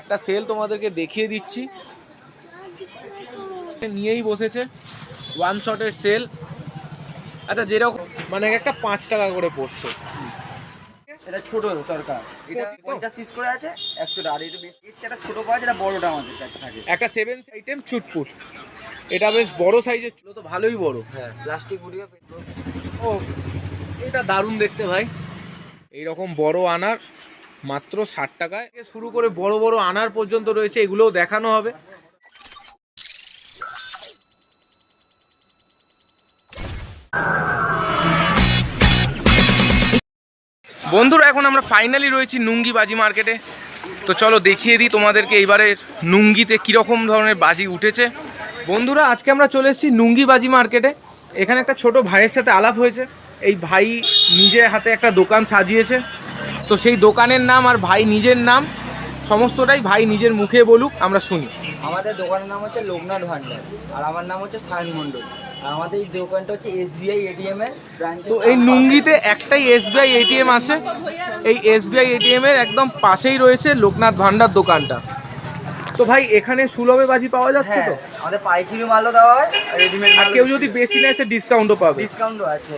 একটা সেল তোমাদেরকে দেখিয়ে দিচ্ছি। নিয়েই বসেছে। ওয়ান শটের সেল। আচ্ছা যেরকম মানে একটা পাঁচ টাকা করে পড়ছে। এটা ছোট সরকার এটা পঞ্চাশ পিস করে আছে একশো আর এটা বেশি ছোট পাওয়া যায় এটা বড়টা আমাদের কাছে থাকে। একটা সেভেন আইটেম চুটপুট। এটা বেশ বড় সাইজের ছিল তো ভালোই বড়। হ্যাঁ প্লাস্টিক গুড়িয়ে ও এটা দারুণ দেখতে ভাই। এইরকম বড় আনার। মাত্র ষাট টাকায়। শুরু করে বড় বড় আনার পর্যন্ত রয়েছে, এগুলোও দেখানো হবে। বন্ধুরা, এখন আমরা ফাইনালি রয়েছি নুঙ্গি বাজি মার্কেটে তো চলো দেখিয়ে দিই তোমাদেরকে এইবারে নুঙ্গিতে কীরকম ধরনের বাজি উঠেছে। বন্ধুরা, আজকে আমরা চলে এসেছি নুঙ্গি বাজি মার্কেটে এখানে একটা ছোট ভাইয়ের সাথে আলাপ হয়েছে। এই ভাই নিজে হাতে একটা দোকান সাজিয়েছে। তো সেই দোকানের নাম আর ভাই নিজের নাম সমস্তটাই ভাই নিজের মুখে বলুক আমরা শুনি। আমাদের দোকানের নাম হচ্ছে লোকনাথ ভান্ডার আর আমার নাম হচ্ছে সায়ন মণ্ডল। আর আমাদের এই দোকানটা হচ্ছে এসবিআই এটিএম এর ব্রাঞ্চ তো এই নুঙ্গিতে একটাই এসবিআই এটিএম আছে। এই এসবিআই এটিএম এর একদম পাশেই রয়েছে লোকনাথ ভান্ডার দোকানটা। তো ভাই এখানে সুলভে বাজি পাওয়া যাচ্ছে হ্যাঁ তো? আমাদের পাইকারি মালও দেওয়া হয় আর রেডিমেড আর কেউ যদি বেশি নেয় সে ডিসকাউন্টও পাবে। ডিসকাউন্টও আছে।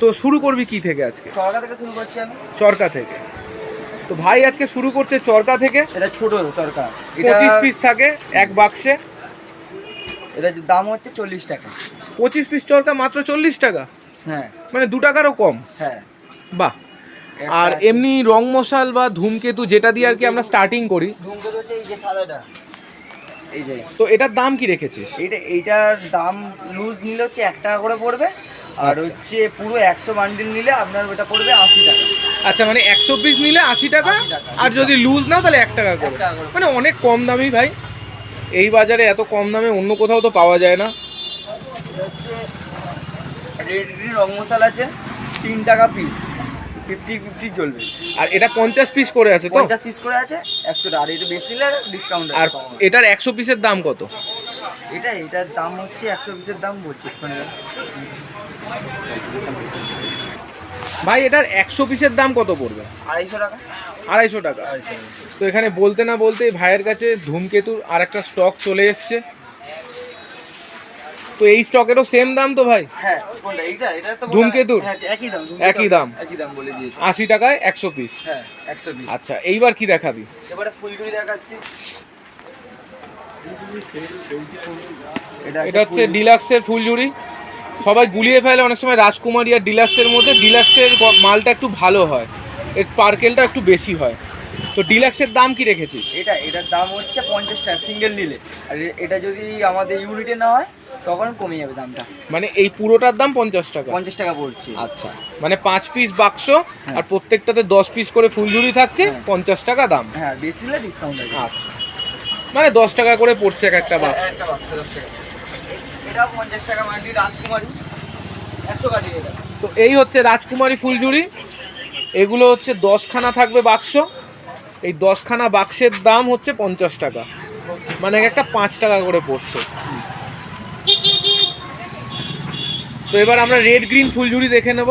তো শুরু করবি কি থেকে আজকে? চড়কা থেকে শুরু করছি আমি। চরকা থেকে। তো ভাই আজকে শুরু করছে চরকা থেকে? এটা ছোট এটা পঁচিশ পিস থাকে এক বাক্সে এটা দাম হচ্ছে চল্লিশ টাকা। পঁচিশ পিস চরকা মাত্র চল্লিশ টাকা? হ্যাঁ। মানে দু টাকারও কম। হ্যাঁ। বাহ। আর এমনি রং মশাল বা ধূমকেতু যেটা দিয়ে আর কি আমরা স্টার্টিং করি। ধূমকেতু হচ্ছে এই যে সাদাটা। এই যে। তো এটার দাম কি রেখেছিস? এইটা এইটার দাম লুজ নিলে হচ্ছে এক টাকা করে পড়বে। আর আচ্ছা। হচ্ছে পুরো একশো বান্ডিল নিলে আপনার ওটা পড়বে আশি টাকা। আচ্ছা মানে একশো পিস নিলে আশি টাকা আর যদি লুজ নাও তাহলে এক টাকা করে। মানে অনেক কম দামি ভাই। এই বাজারে এত কম দামে অন্য কোথাও তো পাওয়া যায় না। রেড রং মশলা আছে তিন টাকা পিস ফিফটি ফিফটি চলবে। আর এটা পঞ্চাশ পিস করে আছে তো? পঞ্চাশ পিস করে আছে একশো আর এটা বেশি নিলে ডিসকাউন্ট আর এটার একশো পিসের দাম কত? এটা এটার দাম হচ্ছে একশো পিসের দাম বলছে। ওখানে ভাই এটার একশো পিসের দাম কত পড়বে? আড়াইশো টাকা। আড়াইশো টাকা। তো এখানে বলতে না বলতে ভাইয়ের কাছে ধূমকেতুর আর একটা স্টক চলে এসছে। তো এই স্টকেরও সেম দাম তো ভাই? হ্যাঁ ধূমকেতুর? হ্যাঁ, একই দাম একই দাম? একই দাম বলে দিয়েছে। আশি টাকায় একশো পিস হ্যাঁ আচ্ছা এইবার কি দেখাবি? এবারে ফুলটুরি দেখাচ্ছি। এটা হচ্ছে ডিলাক্সের ফুলঝুরি। সবাই গুলিয়ে ফেলে। অনেক সময় রাজকুমারী আর ডিলাক্সের মধ্যে ডিলাক্সের মালটা একটু ভালো হয়। এর স্পার্কেলটা একটু বেশি হয়। তো ডিলাক্সের দাম কি রেখেছিস? এটা এটার দাম হচ্ছে পঞ্চাশ টাকা সিঙ্গেল নিলে। আর এটা যদি আমাদের ইউনিটে না হয় তখন কমে যাবে দামটা। মানে এই পুরোটার দাম পঞ্চাশ টাকা? পঞ্চাশ টাকা পড়ছে। আচ্ছা। মানে পাঁচ পিস বাক্স হ্যাঁ। আর প্রত্যেকটাতে দশ পিস করে ফুলঝুরি থাকছে হ্যাঁ। পঞ্চাশ টাকা দাম। হ্যাঁ বেশি নিলে ডিসকাউন্ট আচ্ছা। মানে দশ টাকা করে পড়ছে এক একটা বাক্স পঞ্চাশ টাকা রাজকুমারী। একশো কাটি এটা। তো এই হচ্ছে রাজকুমারী ফুলঝুরি। এগুলো হচ্ছে দশখানা থাকবে বাক্স। এই দশখানা বাক্সের দাম হচ্ছে পঞ্চাশ টাকা। মানে একটা পাঁচ টাকা করে পড়ছে। তো এবার আমরা রেড গ্রিন ফুলঝুরি দেখে নেব।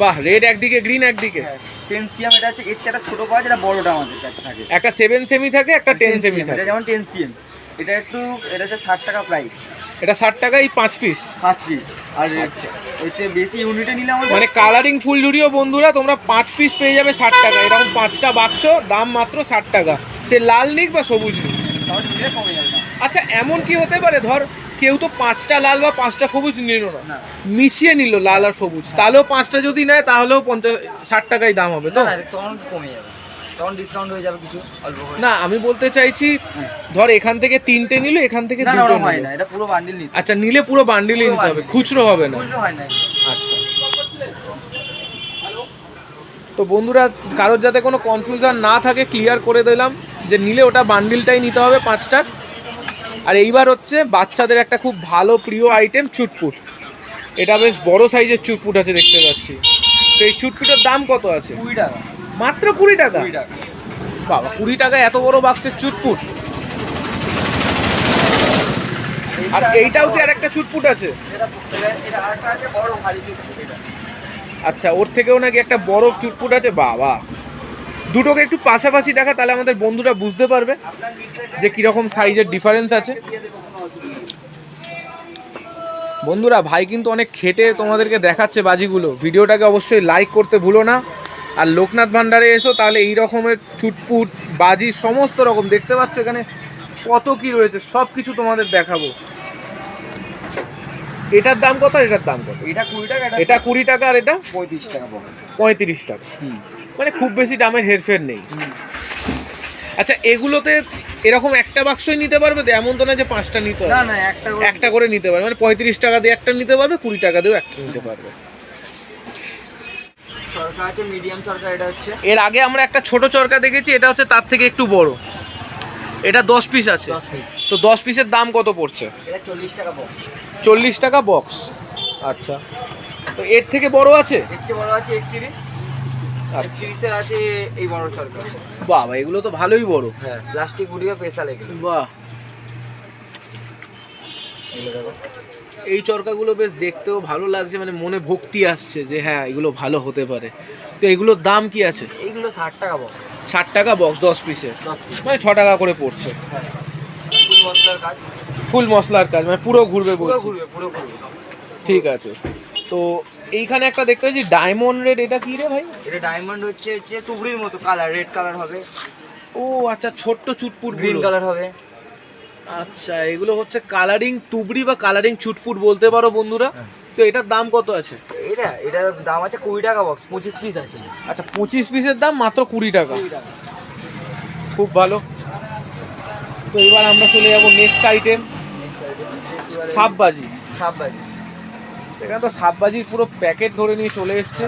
বাহ রেড একদিকে গ্রিন একদিকে। টেনসিয়াম এটা হচ্ছে এর চেয়ে একটা ছোটো পাওয়া যায় এটা বড়টা আমাদের কাছে থাকে। একটা সেভেন সেমি থাকে একটা টেন সেমি এটা থাকে। যেমন টেনসিয়াম। এটা একটু এটা হচ্ছে ষাট টাকা প্রাইস এটা ষাট টাকা এই পাঁচ পিস পাঁচ পিস আর আচ্ছা। হচ্ছে বেশি ইউনিটে নিলে আমাদের মানে কালারিং ফুল জুড়িও বন্ধুরা তোমরা পাঁচ পিস পেয়ে যাবে ষাট টাকা। এরকম পাঁচটা বাক্স দাম মাত্র ষাট টাকা। সে লাল নিক বা সবুজ নিক। আচ্ছা এমন কি হতে পারে? ধর কেউ তো পাঁচটা লাল বা পাঁচটা সবুজ নিল না। মিশিয়ে নিল লাল আর সবুজ। তাহলেও পাঁচটা যদি নেয় তাহলেও পঞ্চাশ ষাট টাকাই দাম হবে তো? তখন কমে যাবে। তখন ডিসকাউন্ট হয়ে যাবে কিছু অল্প না আমি বলতে চাইছি হ্যাঁ। ধর এখান থেকে তিনটে নিল এখান থেকে না না দুটো হয় না এটা পুরো বান্ডিল নিতে আচ্ছা নিলে পুরো বান্ডিলই নিতে হবে খুচরো হবে না। খুচরো হয় না। আচ্ছা। তো বন্ধুরা কারোর যাতে কোনো কনফিউশন না থাকে ক্লিয়ার করে দিলাম যে নিলে ওটা বান্ডিলটাই নিতে হবে পাঁচটার আর এইবার হচ্ছে বাচ্চাদের একটা খুব ভালো প্রিয় আইটেম চুটপুট। এটা বেশ বড় সাইজের চুটপুট আছে দেখতে পাচ্ছি। তো এই চুটপুটের দাম কত আছে? কুড়ি টাকা। মাত্র কুড়ি টাকা? বাবা কুড়ি টাকা এত বড় বাক্সের চুটপুট? আর এইটাও কি আর একটা চুটপুট আছে? আরেকটা আচ্ছা ওর থেকেও নাকি একটা বরফ চুটপুট আছে? বাবা। দুটোকে একটু পাশাপাশি দেখা তাহলে আমাদের বন্ধুরা বুঝতে পারবে যে কীরকম সাইজের ডিফারেন্স আছে। বন্ধুরা ভাই কিন্তু অনেক খেটে তোমাদেরকে দেখাচ্ছে বাজিগুলো। ভিডিওটাকে অবশ্যই লাইক করতে ভুলো না। আর লোকনাথ ভান্ডারে এসো তাহলে এই রকমের চুটপুট বাজি সমস্ত রকম। দেখতে পাচ্ছ এখানে কত কি রয়েছে সব কিছু তোমাদের দেখাবো। এটার দাম কত? এটার দাম কত? এটা কুড়ি টাকা এটা কুড়ি টাকা আর এটা পঁয়ত্রিশ টাকা পঁয়ত্রিশ টাকা। মানে খুব বেশি দামের হেরফের নেই। আচ্ছা এগুলোতে এরকম একটা বাক্সই নিতে পারবে? তো এমন তো না যে পাঁচটা নিতে হবে। না একটা করে একটা করে নিতে পারবে। মানে পঁয়ত্রিশ টাকা দিয়ে একটা নিতে পারবে কুড়ি টাকা দিয়েও একটা নিতে পারবে। আছে মিডিয়াম এটা হচ্ছে। এর আগে আমরা একটা ছোট চরকা দেখেছি এটা হচ্ছে তার থেকে একটু বড়। এটা দশ পিস আছে। তো দশ পিসের দাম কত পড়ছে? এটা চল্লিশ টাকা বক্স চল্লিশ টাকা বক্স আচ্ছা। তো এর থেকে বড় আছে? এর চেয়ে বড় আছে একত্রিশ। একত্রিশের আছে এই বড় সরকার। বাবা এগুলো তো ভালোই বড়। হ্যাঁ প্লাস্টিক গুড়িও স্পেশাল এগুলো। বাহ। এই চরকাগুলো বেশ দেখতেও ভালো লাগছে মানে মনে ভক্তি আসছে যে হ্যাঁ এগুলো ভালো হতে পারে। তো এগুলোর দাম কি আছে? এইগুলো ষাট টাকা বক্স ষাট টাকা বক্স দশ পিসের মানে ছ টাকা করে পড়ছে। ফুল মশলার কাজ। ফুল মশলার কাজ মানে পুরো ঘুরবে পুরো ঘুরবে পুরো ঘুরবে। ঠিক আছে। তো এইখানে একটা দেখতে পাচ্ছি ডায়মন্ড রেড এটা কি রে ভাই? এটা ডায়মন্ড হচ্ছে হচ্ছে তুবড়ির মতো কালার রেড কালার হবে। ও আচ্ছা ছোট্ট চুটপুট গ্রিন কালার হবে। আচ্ছা এগুলো হচ্ছে কালারিং তুবড়ি বা কালারিং চুটপুট বলতে পারো বন্ধুরা। হ্যাঁ। তো এটার দাম কত আছে? এটা এটার দাম আছে কুড়ি টাকা বক্স পঁচিশ পিস আছে। আচ্ছা পঁচিশ পিসের দাম মাত্র কুড়ি টাকা। খুব ভালো। তো এবার আমরা চলে যাব নেক্সট আইটেম সাপবাজি। সাববাজি এখানে তো সাপবাজির পুরো প্যাকেট ধরে নিয়ে চলে এসছে।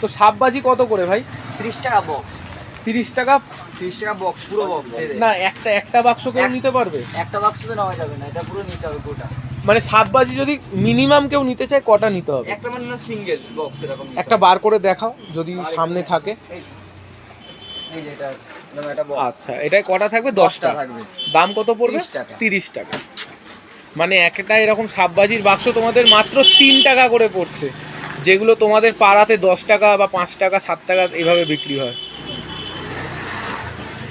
তো সাপবাজি কত করে ভাই? ত্রিশ টাকা বক্স তিরিশ টাকা? ত্রিশ টাকা বক্স পুরো বক্স না একটা একটা বাক্স কেউ নিতে পারবে? একটা বাক্স তো নেওয়া যাবে না এটা পুরো নিতে হবে গোটা মানে সাপবাজি যদি মিনিমাম কেউ নিতে চায় কটা নিতে হবে? একটা মানে সিঙ্গেল বক্স এরকম একটা বার করে দেখাও যদি সামনে থাকে। আচ্ছা এটাই কটা থাকবে? দশটা। থাকবে। দাম কত পড়বে? 30 তিরিশ টাকা। মানে একটা এরকম সাববাজির বাক্স তোমাদের মাত্র তিন টাকা করে পড়ছে। যেগুলো তোমাদের পাড়াতে দশ টাকা বা পাঁচ টাকা, সাত টাকা এভাবে বিক্রি হয়।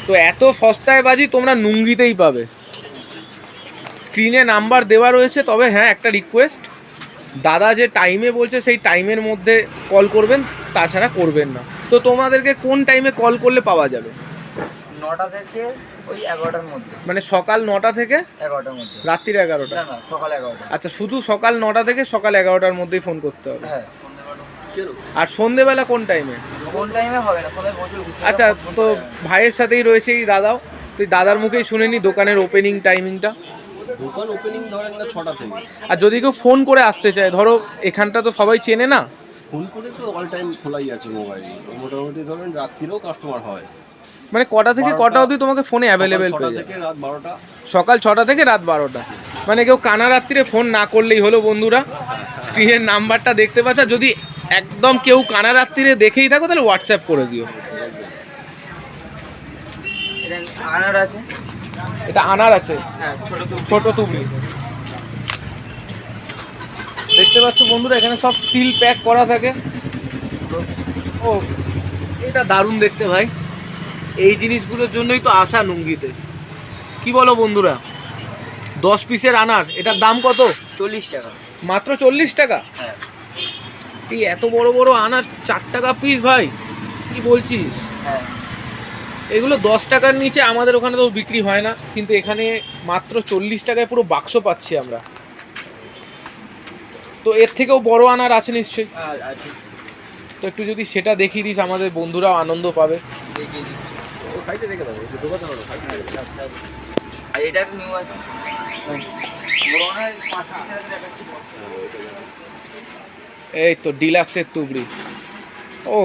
তো এত সস্তায় বাজি তোমরা নুঙ্গিতেই পাবে। স্ক্রিনে নাম্বার দেওয়া রয়েছে, তবে হ্যাঁ একটা রিকোয়েস্ট দাদা যে টাইমে বলছে, সেই টাইমের মধ্যে কল করবেন, তাছাড়া করবেন না। তো তোমাদেরকে কোন টাইমে কল করলে পাওয়া যাবে? নটা থেকে ওই এগারোটার মধ্যে। মানে সকাল নটা থেকে এগারোটার মধ্যে। রাত্রির এগারোটা? না না সকাল এগারোটা। আচ্ছা শুধু সকাল নটা থেকে সকাল এগারোটার মধ্যেই ফোন করতে হবে? হ্যাঁ। আর সন্ধেবেলা কোন টাইমে কোন টাইমে হবে না আচ্ছা তো ভাইয়ের সাথেই রয়েছে এই দাদাও। তুই দাদার মুখেই শুনে নি দোকানের ওপেনিং টাইমিংটা দোকান ওপেনিং ধরেন ছটা থেকে। আর যদি কেউ ফোন করে আসতে চায় ধরো এখানটা তো সবাই চেনে না। ফোন করে তো অল টাইম খোলাই আছে মোবাইল মোটামুটি ধরেন রাত্রিরেও কাস্টমার হয়। মানে কটা থেকে কটা অবধি তোমাকে ফোনে অ্যাভেলেবেল পেয়ে যাবে থেকে রাত বারোটা। সকাল ছটা থেকে রাত বারোটা। মানে কেউ কানা রাত্রিরে ফোন না করলেই হলো বন্ধুরা। স্ক্রিনের নাম্বারটা দেখতে পাচ্ছ। আর যদি একদম কেউ কানা রাত্রিরে দেখেই থাকো তাহলে হোয়াটসঅ্যাপ করে দিও। আনার আছে? এটা আনার আছে। হ্যাঁ ছোট তো ছোট তুবড়ি। দেখতে পাচ্ছ বন্ধুরা এখানে সব সিল প্যাক করা থাকে। ও এটা দারুণ দেখতে ভাই। এই জিনিসগুলোর জন্যই তো আসা নুঙ্গিতে কি বলো বন্ধুরা? দশ পিসের আনার এটার দাম কত? চল্লিশ টাকা। মাত্র চল্লিশ টাকা? হ্যাঁ। এই এত বড় বড় আনার চার টাকা পিস ভাই কি বলছিস? হ্যাঁ। এগুলো দশ টাকার নিচে আমাদের ওখানে তো বিক্রি হয় না কিন্তু এখানে মাত্র চল্লিশ টাকায় পুরো বাক্স পাচ্ছি আমরা। তো এর থেকেও বড় আনার আছে নিশ্চয়ই। আছে। তো একটু যদি সেটা দেখিয়ে দিস আমাদের বন্ধুরাও আনন্দ পাবে। দেখিয়ে দিচ্ছি। সাইডে রেখে দেবো একটু ঢোকাতে হবে আচ্ছা আর এটা একটা নিউ আছে। এই তো ডিলাক্সের তুবড়ি। ও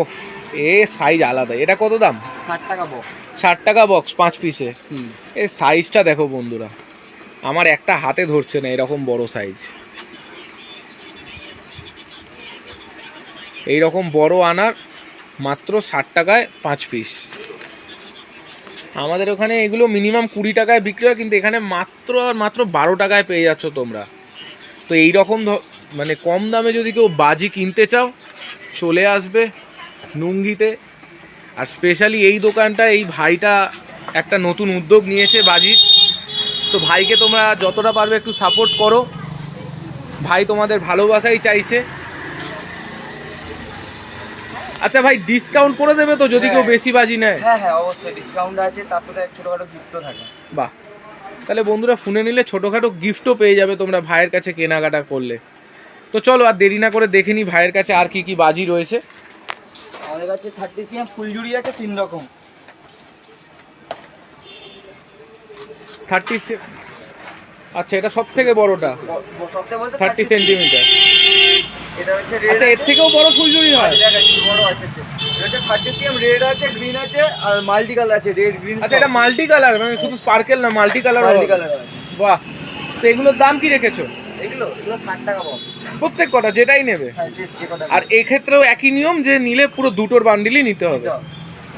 এ সাইজ আলাদা। এটা কত দাম? ষাট টাকা বক্স ষাট টাকা বক্স পাঁচ পিসে হুম। এই সাইজটা দেখো বন্ধুরা। আমার একটা হাতে ধরছে না এরকম বড় সাইজ এই রকম বড় আনার মাত্র ষাট টাকায় পাঁচ পিস আমাদের ওখানে এগুলো মিনিমাম কুড়ি টাকায় বিক্রি হয়, কিন্তু এখানে মাত্র আর মাত্র বারো টাকায় পেয়ে যাচ্ছ তোমরা। তো এই রকম মানে কম দামে যদি কেউ বাজি কিনতে চাও, চলে আসবে নুঙ্গিতে আর স্পেশালি এই দোকানটা, এই ভাইটা একটা নতুন উদ্যোগ নিয়েছে বাজির তো ভাইকে তোমরা যতটা পারবে একটু সাপোর্ট করো। ভাই তোমাদের ভালোবাসাই চাইছে। আচ্ছা ভাই ডিসকাউন্ট করে দেবে তো যদি কেউ হ্যাঁ। বেশি বাজি নেয়? হ্যাঁ হ্যাঁ অবশ্যই ডিসকাউন্ট আছে তার সাথে এক ছোটখাটো গিফটও থাকে। বাহ। তাহলে বন্ধুরা ফোনে নিলে ছোটোখাটো গিফটও পেয়ে যাবে তোমরা ভাইয়ের কাছে কেনাকাটা করলে। তো চলো আর দেরি না করে দেখে নি ভাইয়ের কাছে আর কি কি বাজি রয়েছে। আমাদের কাছে থার্টি সিএম ফুলঝুরি আছে তিন রকম। থার্টি আচ্ছা এটা সব থেকে বড়টা থার্টি সেন্টিমিটার এটা হচ্ছে আচ্ছা রেড এর থেকেও বড় ফুলঝুরি হয়? বড় আছে এটা। রেড আছে গ্রিন আছে আর মাল্টি কালার আছে রেড গ্রিন আচ্ছা এটা মাল্টি কালার মানে শুধু স্পার্কেল না মাল্টি কালার মাল্টি কালার আছে। বাহ। তো এগুলোর দাম কি রেখেছো? এগুলো এগুলো ষাট টাকা পাবো প্রত্যেক কটা যেটাই নেবে। হ্যাঁ যে যে কটা আর এক্ষেত্রেও একই নিয়ম যে নিলে পুরো দুটোর বান্ডিলই নিতে হবে।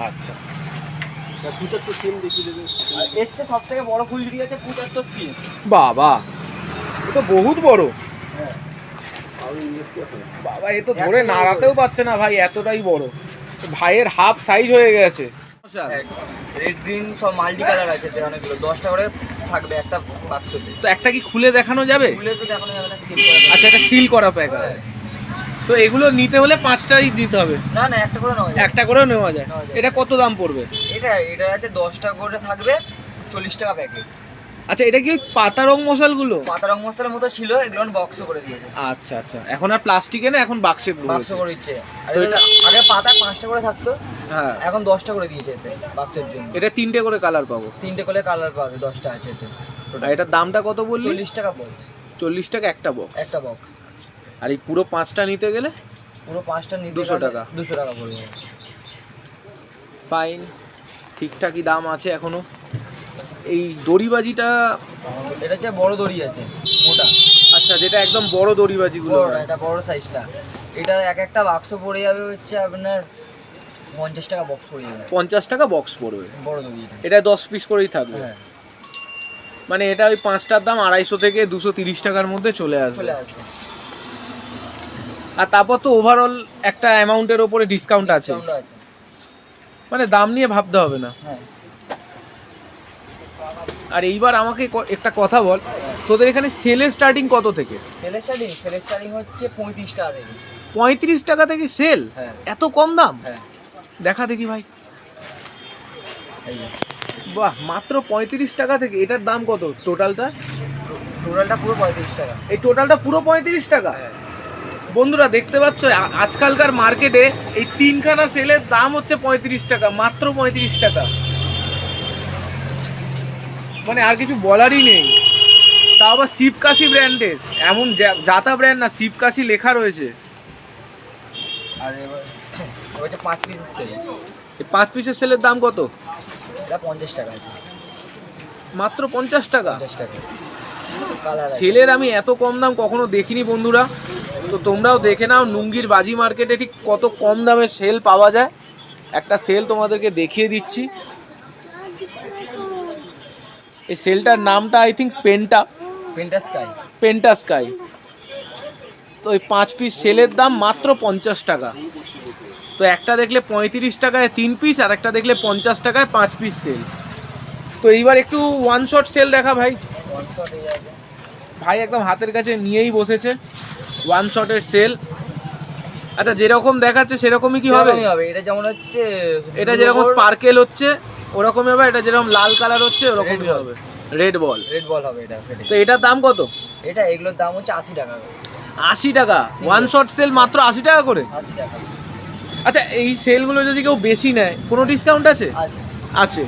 আচ্ছা। পঁচাত্তর সিম দেখিয়ে দেবে। আর এর চেয়ে সব থেকে বড় ফুলঝুরি আছে পঁচাত্তর বাবা এ তো বহুত বড় হ্যাঁ আর ইন্ডাস্ট্রি হয় বাবা এ তো ধরে নাড়াতেও পারছে না ভাই এতটাই বড়। ভাইয়ের হাফ সাইজ হয়ে গেছে। রেড গ্রিন সব মাল্টি কালার আছে অনেকগুলো। দশটা করে থাকবে একটা বাক্সতে তো একটা কি খুলে দেখানো যাবে? খুলে তো দেখানো যাবে না সিল করা আচ্ছা এটা সিল করা প্যাক তো এগুলো নিতে হলে পাঁচটাই দিতে হবে। না না একটা করে নেওয়া যাবে একটা যায়। নেওয়া যায়। এটা কত দাম পড়বে? এটা এটা আছে দশটা করে থাকবে চল্লিশ টাকা প্যাকেট আচ্ছা এটা কি ওই পাতা রং মশালগুলো? পাতা রং মশলার মতো ছিল এগুলো বক্স করে দিয়েছে। আচ্ছা আচ্ছা। এখন আর প্লাস্টিকে না এখন বাক্সে বাক্স করে দিচ্ছে। আগে পাতা পাঁচটা করে থাকতো হ্যাঁ। এখন দশটা করে দিয়েছে এতে বাক্সের জন্য। এটা তিনটে করে কালার পাবো? তিনটে করে কালার পাবে দশটা আছে এতে। আর এটার দামটা কত বললি? চল্লিশ টাকা বক্স চল্লিশ টাকা একটা বক্স একটা বক্স আর এই পুরো পাঁচটা নিতে গেলে? পুরো পাঁচটা নিতে দুশো টাকা। দুশো টাকা পড়বে। ফাইন ঠিকঠাকই দাম আছে এখনও। এই দড়িবাজিটা এটা হচ্ছে বড় দড়ি আছে মোটা। আচ্ছা যেটা একদম বড় দড়িবাজিগুলো এটা বড় সাইজটা এটা এক একটা বাক্স পড়ে যাবে হচ্ছে আপনার পঞ্চাশ টাকা বক্স পড়ে যাবে। পঞ্চাশ টাকা বক্স পড়বে। বড় দড়ি এটা। দশ পিস করেই থাকবে। হ্যাঁ। মানে এটা ওই পাঁচটার দাম আড়াইশো থেকে দুশো তিরিশ টাকার মধ্যে চলে আসবে। চলে আসবে। আর তারপর তো ওভারঅল একটা অ্যামাউন্টের ওপরে ডিসকাউন্ট আছে। আছে। মানে দাম নিয়ে ভাবতে হবে না। হ্যাঁ। আর এইবার আমাকে একটা কথা বল তোদের এখানে সেলের স্টার্টিং কত থেকে? সেলের স্টার্টিং সেলের স্টার্টিং হচ্ছে পঁয়ত্রিশ টাকা থেকে। পঁয়ত্রিশ টাকা থেকে সেল হ্যাঁ। এত কম দাম? হ্যাঁ। দেখা দেখি ভাই। বাহ মাত্র পঁয়ত্রিশ টাকা থেকে এটার দাম কত টোটালটা টোটালটা পুরো পঁয়ত্রিশ টাকা। এই টোটালটা পুরো পঁয়ত্রিশ টাকা? হ্যাঁ। বন্ধুরা দেখতে পাচ্ছ আজকালকার মার্কেটে এই তিনখানা সেলের দাম হচ্ছে পঁয়ত্রিশ টাকা মাত্র পঁয়ত্রিশ টাকা। মানে আর কিছু বলারই নেই। তাও আবার শিবকাশি ব্র্যান্ডের এমন যা- জাতা ব্র্যান্ড না শিবকাশি লেখা রয়েছে। আর পাঁচ পিস সেল পাঁচ পিসের সেলের দাম কত? পঞ্চাশ টাকা আছে। মাত্র পঞ্চাশ টাকা? সেলের আমি এত কম দাম কখনো দেখিনি বন্ধুরা। তো তোমরাও দেখে নাও নুঙ্গির বাজি মার্কেটে ঠিক কত কম দামে সেল পাওয়া যায়। একটা সেল তোমাদেরকে দেখিয়ে দিচ্ছি। এই সেলটার নামটা আই থিঙ্ক পেন্টা পেন্টার স্কাই পেন্টা স্কাই তো এই পাঁচ পিস সেলের দাম মাত্র পঞ্চাশ টাকা। তো একটা দেখলে পঁয়ত্রিশ টাকায় তিন পিস আর একটা দেখলে পঞ্চাশ টাকায় পাঁচ পিস সেল তো এইবার একটু ওয়ান শট সেল দেখা ভাই। ভাই একদম হাতের কাছে নিয়েই বসেছে। ওয়ান শটের সেল আচ্ছা যেরকম দেখাচ্ছে সেরকমই কি হবে? এটা যেমন হচ্ছে এটা যেরকম স্পার্কেল হচ্ছে। ওরকমই হবে এটা যেরকম লাল কালার হচ্ছে ওরকমই হবে। রেড বল রেড বল হবে এটা তো এটার দাম কত? এটা এগুলোর দাম হচ্ছে আশি টাকা আশি টাকা? ওয়ান শট সেল মাত্র আশি টাকা করে? আশি টাকা। আচ্ছা এই সেলগুলো যদি কেউ বেশি নেয় কোনো ডিসকাউন্ট আছে? আছে।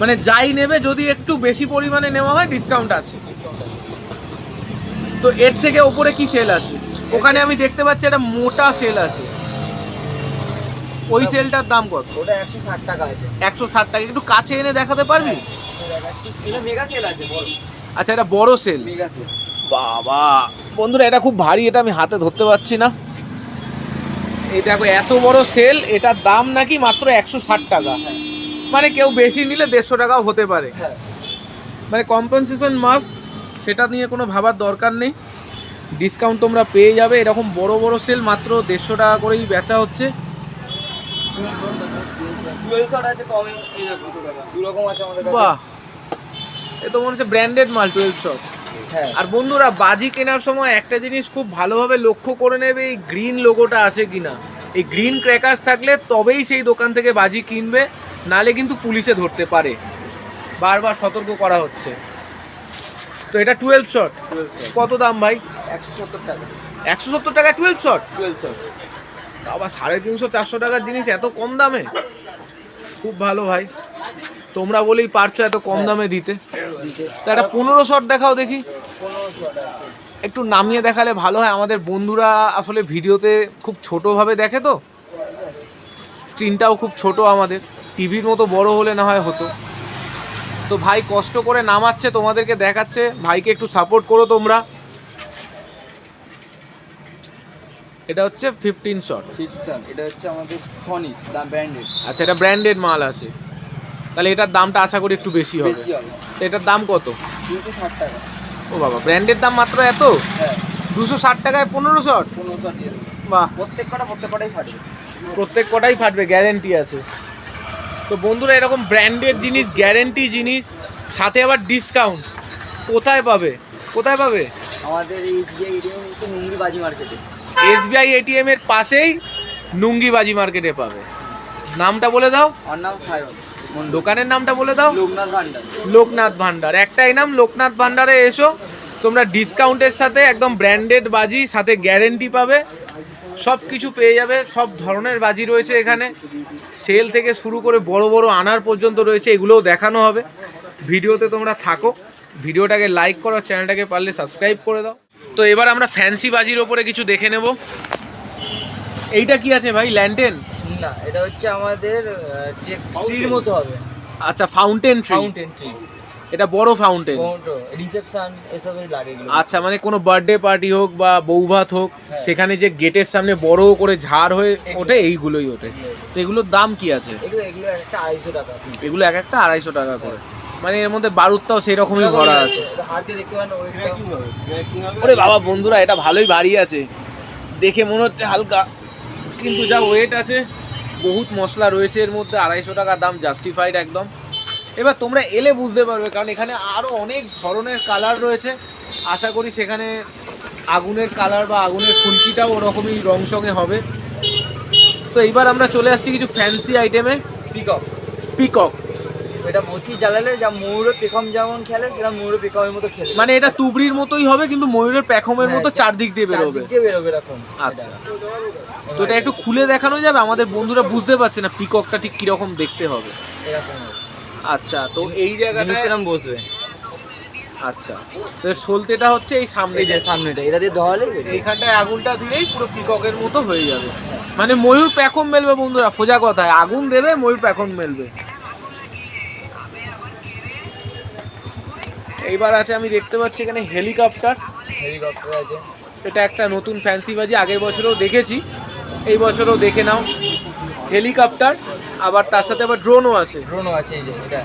মানে যাই নেবে যদি একটু বেশি পরিমাণে নেওয়া হয় ডিসকাউন্ট আছে। ডিসকাউন্ট আছে। তো এর থেকে ওপরে কি সেল আছে? ওখানে আমি দেখতে পাচ্ছি একটা মোটা সেল আছে। ওই সেলটার দাম কত? ওটা একশো ষাট টাকা আছে। একশো ষাট টাকা। একটু কাছে এনে দেখাতে পারবি? এটা মেগা সেল আছে বড় আচ্ছা এটা বড় সেল মেগা সেল বাবা। বন্ধুরা এটা খুব ভারী এটা আমি হাতে ধরতে পারছি না। এই দেখো এত বড় সেল এটার দাম নাকি মাত্র একশো ষাট টাকা। মানে কেউ বেশি নিলে দেড়শো টাকাও হতে পারে। হ্যাঁ। মানে কম্পেনসেশন মাস্ক সেটা নিয়ে কোনো ভাবার দরকার নেই। ডিসকাউন্ট তোমরা পেয়ে যাবে। এরকম বড় বড় সেল মাত্র দেড়শো টাকা করেই বেচা হচ্ছে। ডুয়েল শট আছে কম এই দেখো দু রকম আছে আমাদের কাছে। বাহ। এ তো মনে হচ্ছে ব্র্যান্ডেড মাল টুয়েলভ শট হ্যাঁ। আর বন্ধুরা বাজি কেনার সময় একটা জিনিস খুব ভালোভাবে লক্ষ্য করে নেবে এই গ্রিন লোগোটা আছে কিনা। এই গ্রিন ক্র্যাকার্স থাকলে তবেই সেই দোকান থেকে বাজি কিনবে নালে কিন্তু পুলিশে ধরতে পারে। বারবার সতর্ক করা হচ্ছে। তো এটা টুয়েলভ শট টুয়েলভ শট কত দাম ভাই? একশো সত্তর টাকা। একশো সত্তর টাকা টুয়েলভ শট টুয়েলভ শট আবার সাড়ে তিনশো, চারশো টাকার জিনিস এত কম দামে? খুব ভালো ভাই। তোমরা বলেই পারছ এত কম দামে দিতে। তা একটা পনেরো শট দেখাও দেখি। একটু নামিয়ে দেখালে ভালো হয়। আমাদের বন্ধুরা আসলে ভিডিওতে খুব ছোটোভাবে দেখে তো। স্ক্রিনটাও খুব ছোট আমাদের। টিভির মতো বড় হলে না হয় হতো। তো ভাই কষ্ট করে নামাচ্ছে, তোমাদেরকে দেখাচ্ছে। ভাইকে একটু সাপোর্ট করো তোমরা। এটা হচ্ছে ফিফটিন শট ফিটসান এটা হচ্ছে আমাদের সনি দাম ব্র্যান্ডেড আচ্ছা এটা ব্র্যান্ডেড মাল আছে। তাহলে এটার দামটা আশা করি একটু বেশি হবে। বেশি হবে। তো এটার দাম কত? দুশো ষাট টাকা। ও বাবা ব্র্যান্ডের দাম মাত্র এত? হ্যাঁ। দুশো ষাট টাকায় পনেরো শট পনেরো শট দিয়ে বাহ। প্রত্যেক কটা প্রত্যেক কটাই ফাটবে। প্রত্যেক কটাই ফাটবে গ্যারেন্টি আছে। তো বন্ধুরা এরকম ব্র্যান্ডেড জিনিস গ্যারেন্টি জিনিস সাথে আবার ডিসকাউন্ট কোথায় পাবে? কোথায় পাবে? আমাদের এই এটিএম হচ্ছে নুঙ্গি বাজি মার্কেটে এসবিআই এটিএম এর পাশেই নুঙ্গিবাজি মার্কেটে পাবে। নামটা বলে দাও। আমার নাম সায়ন। দোকানের নামটা বলে দাও। লোকনাথ ভান্ডার। লোকনাথ ভান্ডার। একটাই নাম লোকনাথ ভান্ডারে এসো। তোমরা ডিসকাউন্টের সাথে একদম ব্র্যান্ডেড বাজি সাথে গ্যারেন্টি পাবে। সব কিছু পেয়ে যাবে। সব ধরনের বাজি রয়েছে এখানে। সেল থেকে শুরু করে বড় বড় আনার পর্যন্ত রয়েছে। এগুলোও দেখানো হবে। ভিডিওতে তোমরা থাকো। ভিডিওটাকে লাইক করো চ্যানেলটাকে পারলে সাবস্ক্রাইব করে দাও। তো এবার আমরা ফ্যান্সি বাজির ওপরে কিছু দেখে নেব। এইটা কি আছে ভাই ল্যান্টেন না এটা হচ্ছে আমাদের যে ট্রির মতো হবে। আচ্ছা ফাউন্টেন ট্রি ফাউন্টেন ট্রি এটা বড় ফাউন্টেন রিসেপশন এসবে লাগে আচ্ছা মানে কোনো বার্থডে পার্টি হোক বা বৌভাত হোক হ্যাঁ। সেখানে যে গেটের সামনে বড় করে ঝাড় হয়ে ওঠে এইগুলোই ওঠে। তো এগুলোর দাম কি আছে? এগুলো এগুলো একটা আড়াইশো টাকা এগুলো এক একটা আড়াইশো টাকা করে। মানে এর মধ্যে বারুদটাও সেই রকমই ভরা আছে। ওরে বাবা বন্ধুরা এটা ভালোই ভারী আছে। দেখে মনে হচ্ছে হালকা। কিন্তু যা ওয়েট আছে বহুত মশলা রয়েছে এর মধ্যে আড়াইশো টাকা দাম জাস্টিফাইড একদম। এবার তোমরা এলে বুঝতে পারবে কারণ এখানে আরও অনেক ধরনের কালার রয়েছে। আশা করি সেখানে আগুনের কালার বা আগুনের ফুলকিটাও ওরকমই রং সঙ্গে হবে। তো এইবার আমরা চলে আসছি কিছু ফ্যান্সি আইটেমে পিকক পিকক এটা বসি জ্বালালে যা ময়ূরের পেখম যেমন খেলে সেটা ময়ূরের পেখমের মতো খেলে। মানে এটা তুবড়ির মতোই হবে কিন্তু ময়ূরের প্যাখমের মতো হ্যাঁ, চারদিক দিয়ে বেরোবে। চারদিক দিয়ে বেরোবে এরকম। আচ্ছা। তো এটা একটু খুলে দেখানো যাবে আমাদের বন্ধুরা বুঝতে পারছে না পিককটা ঠিক কীরকম দেখতে হবে। এরকম আচ্ছা তো এই জায়গাটা নাম বসবে। আচ্ছা তো সলতেটা হচ্ছে এই সামনে যে সামনেটা এটা দিয়ে ধোয়ালে এইখানটায় আগুনটা দিলেই পুরো পিককের মতো হয়ে যাবে। মানে ময়ূর প্যাকম মেলবে বন্ধুরা সোজা কথায়। আগুন দেবে ময়ূর প্যাকম মেলবে। এইবার আছে আমি দেখতে পাচ্ছি এখানে হেলিকপ্টার। হেলিকপ্টার আছে। এটা একটা নতুন ফ্যান্সি বাজি আগের বছরও দেখেছি। এই বছরও দেখে নাও হেলিকপ্টার। আবার তার সাথে আবার ড্রোনও আছে। ড্রোনও আছে এই যে এটা।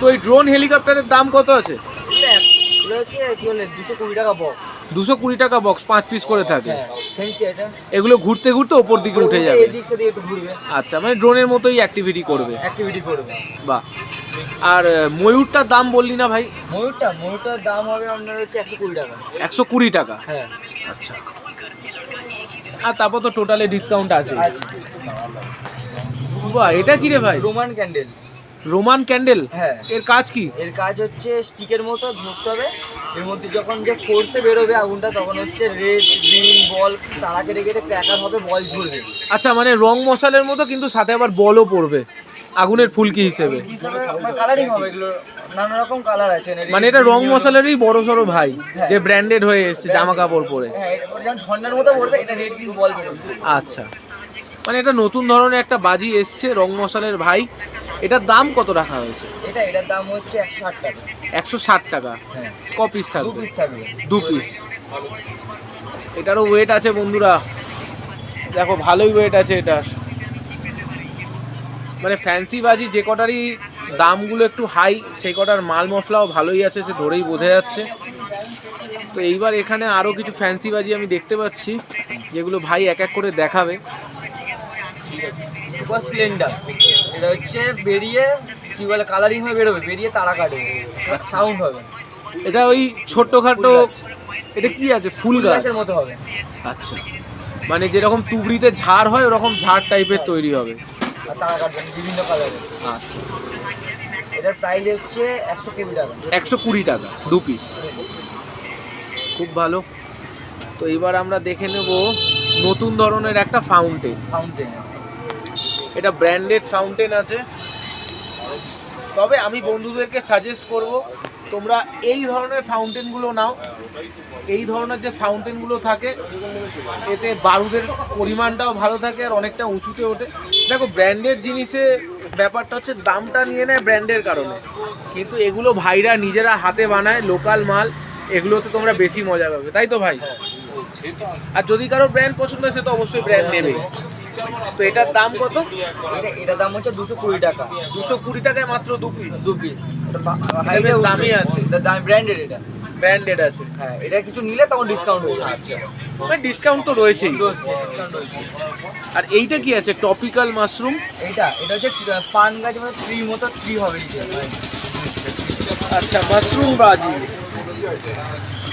তো এই ড্রোন হেলিকপ্টারের দাম কত আছে? দুশো কুড়ি টাকা বক্স দুশো কুড়ি টাকা বক্স পাঁচ পিস করে থাকে। হ্যাঁ এগুলো ঘুরতে ঘুরতে ওপর দিকে উঠে যাবে। আচ্ছা মানে ড্রোনের মতোই অ্যাক্টিভিটি করবে। অ্যাক্টিভিটি করবে। বাহ। আর ময়ূরটার দাম বললি না ভাই? ময়ূরটা ময়ূরটার দাম হবে আপনার হচ্ছে একশো কুড়ি টাকা। একশো কুড়ি টাকা? হ্যাঁ। আচ্ছা। আর তারপর তো টোটালে ডিসকাউন্ট আছে। আছে বাহ এটা কি রে ভাই? রোমান ক্যান্ডেল রোমান ক্যান্ডেল হ্যাঁ। এর কাজ কি? এর কাজ হচ্ছে স্টিকের মতো ধরতে হবে। এর মধ্যে যখন যে ফোর্সে বেরোবে আগুনটা তখন হচ্ছে রেড গ্রিন বল তারা কেটে কেটে ক্র্যাকার হবে বল ঝরবে আচ্ছা মানে রং মশালের মতো কিন্তু সাথে আবার বলও পড়বে আগুনের ফুলকি হিসেবে। হিসাবে কালারিং হবে এগুলো নানা রকম কালার আছে মানে এটা রং মশালেরই বড় সড়ো ভাই হ্যাঁ। যে ব্র্যান্ডেড হয়ে এসেছে জামা কাপড় পরে। হ্যাঁ ঝর্ণার মতো পড়বে এটা রেড গ্রিন বল বেরোবে। আচ্ছা। মানে এটা নতুন ধরনের একটা বাজি এসছে রং মশালের ভাই। এটার দাম কত রাখা হয়েছে? এটা এটার দাম হচ্ছে একশো ষাট টাকা। একশো ষাট টাকা। হ্যাঁ। ক পিস থাকবে? দু পিস এটারও ওয়েট আছে বন্ধুরা। দেখো ভালোই ওয়েট আছে এটার। মানে ফ্যান্সি বাজি যে কটারই দামগুলো একটু হাই সেই কটার মাল মশলাও ভালোই আছে সে ধরেই বোঝা যাচ্ছে। তো এইবার এখানে আরও কিছু ফ্যান্সি বাজি আমি দেখতে পাচ্ছি যেগুলো ভাই এক এক করে দেখাবে। সুপার স্প্লেন্ডার এটা হচ্ছে বেরিয়ে কি বলে কালারিং হয়ে বেরোবে বেরিয়ে তারা কাটবে। সাউন্ড হবে। এটা ওই ছোট্টখাটো এটা কি আছে? ফুল গাছের মতো হবে। আচ্ছা। মানে যেরকম তুবড়িতে ঝাড় হয় ওরকম ঝাড় টাইপের তৈরি হবে। তারা কাটবেন বিভিন্ন কালারের আচ্ছা। এটার প্রাইস হচ্ছে একশো কেজি টাকা। একশো কুড়ি টাকা দু পিস খুব ভালো। তো এবার আমরা দেখে নেব নতুন ধরনের একটা ফাউন্টেন ফাউন্টেন এটা ব্র্যান্ডেড ফাউন্টেন আছে। তবে আমি বন্ধুদেরকে সাজেস্ট করব, তোমরা এই ধরনের ফাউন্টেনগুলো নাও। এই ধরনের যে ফাউন্টেনগুলো থাকে, এতে বারুদের পরিমাণটাও ভালো থাকে আর অনেকটা উঁচুতে ওঠে। দেখো ব্র্যান্ডেড জিনিসে ব্যাপারটা হচ্ছে, দামটা নিয়ে নেয় ব্র্যান্ডের কারণে। কিন্তু এগুলো ভাইরা নিজেরা হাতে বানায় লোকাল মাল, এগুলোতে তোমরা বেশি মজা পাবে। তাই তো ভাই? আর যদি কারও ব্র্যান্ড পছন্দ হয়, সে তো অবশ্যই ব্র্যান্ড নেবে। তো এটার দাম কত? এটা এটার দাম হচ্ছে দুশো কুড়ি টাকা। দুশো কুড়ি টাকায় মাত্র দু পিস দু পিস দামি আছে। দাম ব্র্যান্ডেড এটা। ব্র্যান্ডেড আছে। হ্যাঁ এটা কিছু নিলে তখন ডিসকাউন্ট হয়ে যাবে। আচ্ছা। মানে ডিসকাউন্ট তো রয়েছেই। রয়েছে আর এইটা কি আছে? টপিক্যাল মাশরুম এইটা এটা হচ্ছে পান গাছ মানে ট্রি মতো ট্রি হবে আচ্ছা মাশরুম বাজি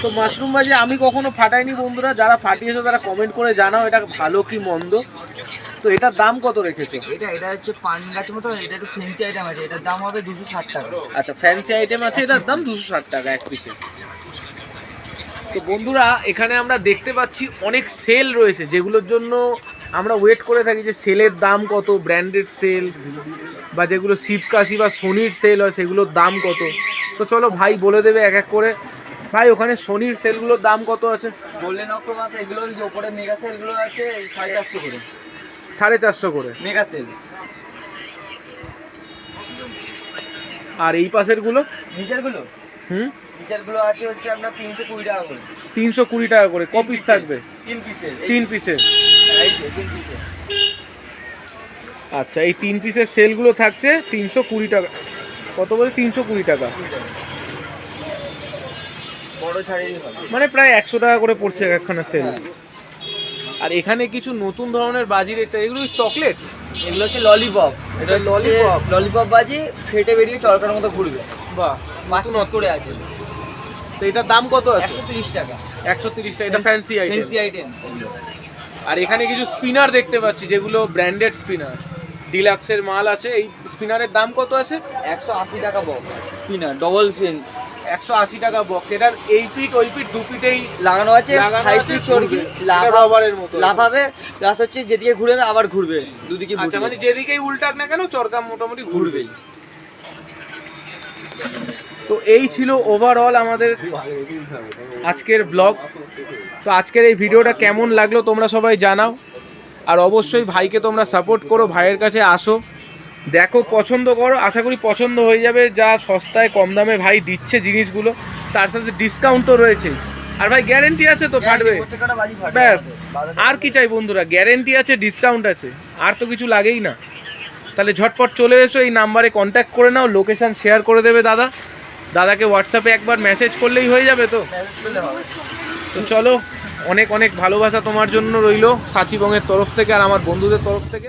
তো মাশরুম বাজি আমি কখনো ফাটাইনি বন্ধুরা যারা ফাটিয়েছো তারা কমেন্ট করে জানাও এটা ভালো কি মন্দ। তো এটার দাম কত রেখেছো? এটা এটা হচ্ছে পান গাছের মতো এটা একটু ফেন্সি আইটেম আছে এটার দাম হবে দুশো ষাট টাকা। আচ্ছা ফ্যান্সি আইটেম আছে এটার দাম দুশো ষাট টাকা এক পিসে তো বন্ধুরা এখানে আমরা দেখতে পাচ্ছি অনেক সেল রয়েছে যেগুলোর জন্য আমরা ওয়েট করে থাকি যে সেলের দাম কত ব্র্যান্ডেড সেল বা যেগুলো শিবকাশি বা সোনির সেল হয় সেগুলোর দাম কত। তো চলো ভাই বলে দেবে এক এক করে। ভাই ওখানে সোনির সেলগুলোর দাম কত আছে? গোল্ডেন অক্টোপাস এগুলো ওপরে মেগা সেলগুলো আছে সাড়ে চারশো করে। সাড়ে চারশো করে। মেগা সেল আর এই পাশেরগুলো? নিচেরগুলো? হুম? নিচেরগুলো আছে হচ্ছে আপনার তিনশো কুড়ি টাকা করে। তিনশো কুড়ি টাকা করে। ক পিস থাকবে? তিন পিসের তিন পিসের তিন পিসের আচ্ছা এই তিন পিসের সেলগুলো থাকছে তিনশো কুড়ি টাকা। কত বলে? তিনশো কুড়ি টাকা। মানে প্রায় একশো টাকা করে পড়ছে এক একখানা সেল। আর এখানে কিছু নতুন ধরনের বাজি দেখতে এগুলো চকলেট। এগুলো হচ্ছে ললিপপ। এটা। ললিপপ? ললিপপ বাজি ফেটে বেরিয়ে চরকার মতো ঘুরবে। বাহ পিস করে আছে। তো এটার দাম কত আছে? একশো তিরিশ টাকা। একশো তিরিশ টাকা এটা ফ্যান্সি আইটেম ফেন্সি আইটেম আর এখানে কিছু স্পিনার দেখতে পাচ্ছি যেগুলো ব্র্যান্ডেড স্পিনার ডিলাক্সের মাল আছে। এই স্পিনারের দাম কত আছে? একশো আশি টাকা বক্স স্পিনার ডবল একশো আশি টাকা বক্স এটার এই পিট ওই পিট দু পিটেই লাগানো আছে লাগানো হাই আছে, স্পিড চর্বি ঘুরবে। লাফ এটা রবারের মতো লাফাবে প্লাস হচ্ছে যেদিকে ঘুরবে আবার ঘুরবে দুদিকে আচ্ছা মানে যেদিকেই উল্টাক না কেন চরকা মোটামুটি ঘুরবেই। তো এই ছিল ওভারঅল আমাদের আজকের ব্লগ তো আজকের এই ভিডিওটা কেমন লাগল তোমরা সবাই জানাও। আর অবশ্যই ভাইকে তোমরা সাপোর্ট করো ভাইয়ের কাছে আসো। দেখো পছন্দ করো আশা করি পছন্দ হয়ে যাবে। যা সস্তায় কম দামে ভাই দিচ্ছে জিনিসগুলো তার সাথে ডিসকাউন্টও রয়েছে। আর ভাই গ্যারেন্টি আছে তো ফাটবে ব্যাস। আর কি চাই বন্ধুরা গ্যারেন্টি আছে ডিসকাউন্ট আছে। আর তো কিছু লাগেই না। তাহলে ঝটপট চলে এসো এই নাম্বারে কন্ট্যাক্ট করে নাও লোকেশান শেয়ার করে দেবে দাদা। দাদাকে হোয়াটসঅ্যাপে একবার মেসেজ করলেই হয়ে যাবে তো। তো চলো অনেক অনেক ভালোবাসা তোমার জন্য রইল সাচিবংয়ের তরফ থেকে আর আমার বন্ধুদের তরফ থেকে।